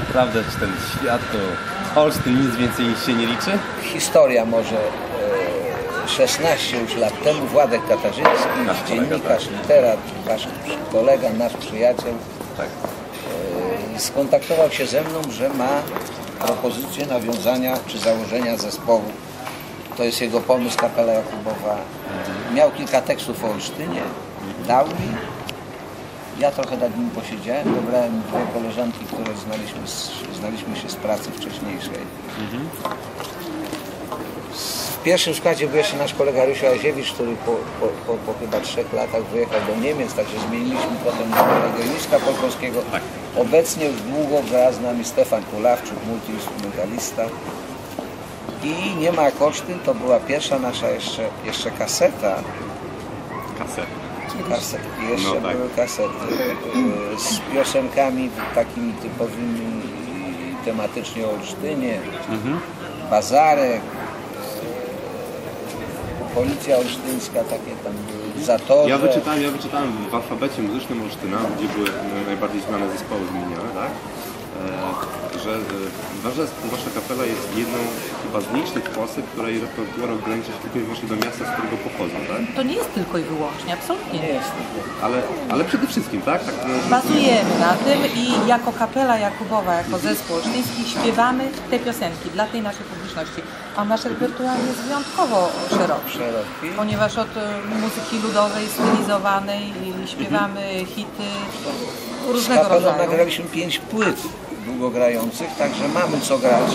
naprawdę, czy ten świat to Olsztyn nic więcej się nie liczy? Historia może e, 16 już lat temu Władek Katarzyński, Nasz kolega, dziennikarz, literat, wasz kolega, nasz przyjaciel, Tak. e, skontaktował się ze mną, że ma propozycję nawiązania czy założenia zespołu. To jest jego pomysł Kapela Jakubowa. Miał kilka tekstów o Olsztynie, dał mi. Ja trochę nad nim posiedziałem, dobrałem dwie koleżanki, które znaliśmy, z, znaliśmy się z pracy wcześniejszej. W pierwszym składzie był jeszcze nasz kolega Rysiu Aziewicz, który po, po, po, po chyba trzech latach wyjechał do Niemiec, także zmieniliśmy potem na kolegę Józka Polkowskiego. Tak. Obecnie już długo gra z nami Stefan Kulawczuk, multiinstrumentalista. I nie ma kosztyn, to była pierwsza nasza jeszcze, jeszcze kaseta. Kasę. Kaset, jeszcze No tak. były kasety e, z piosenkami takimi typowymi tematycznie o Olsztynie, Mhm. Bazarek, e, Policja Olsztyńska, takie tam były, Zatorze. Ja wyczytałem, ja wyczytałem w alfabecie muzycznym Olsztyna, gdzie były e, najbardziej znane zespoły wymienione, tak? E, że e, wasza, wasza kapela jest jedną chyba z mniejszych w Polsce, której repertuar ogranicza się tylko i wyłącznie do miasta, z którego pochodzą, tak? To nie jest tylko i wyłącznie, absolutnie Nie jest. Ale, ale przede wszystkim, tak? tak no, Bazujemy na tym i jako kapela Jakubowa, jako zespół olsztyński śpiewamy te piosenki dla tej naszej publiczności. A nasz repertuar jest wyjątkowo szeroki, szeroki. ponieważ od e, muzyki ludowej, stylizowanej śpiewamy hity różnego rodzaju. nagraliśmy pięć płyt długogrających, także mamy co grać.